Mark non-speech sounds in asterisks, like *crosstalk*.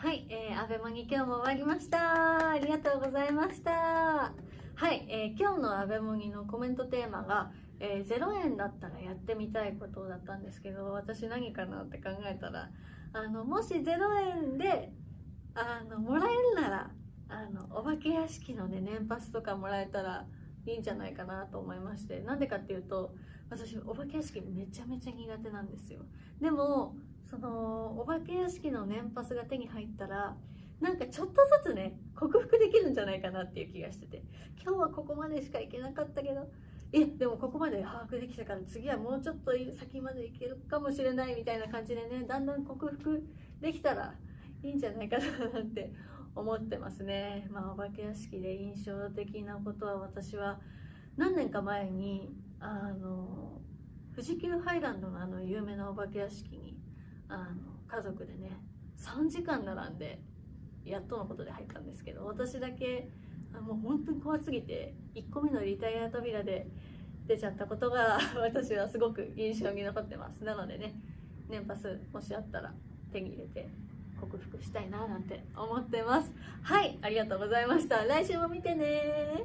はい、えー、アベマに今日も終わりました。ありがとうございました。はい、えー今日のアベモニのコメントテーマが、えー0円だったらやってみたいことだったんですけど、私何かなって考えたら、あの、もし0円で、あの、もらえるなら、あの、お化け屋敷のね、年パスとかもらえたらいいんじゃないかなと思いまして、なんでかっていうと、私、お化け屋敷めちゃめちゃ苦手なんですよ。でも、その化け屋敷の年パスが手に入ったらなんかちょっとずつね克服できるんじゃないかなっていう気がしてて。今日はここまでしか行けなかったけどえでもここまで把握できたから次はもうちょっと先まで行けるかもしれないみたいな感じでねだんだん克服できたらいいんじゃないかななんて思ってますね。まあお化け屋敷で印象的なことは私は何年か前にあの富士急ハイランドのあの有名なお化け屋敷あの家族でね3時間並んでやっとのことで入ったんですけど私だけあもう本当に怖すぎて1個目のリタイア扉で出ちゃったことが *laughs* 私はすごく印象に残ってます。なのでね年パスもしあったら手に入れて克服したいななんて思ってます。はいありがとうございました。来週も見てね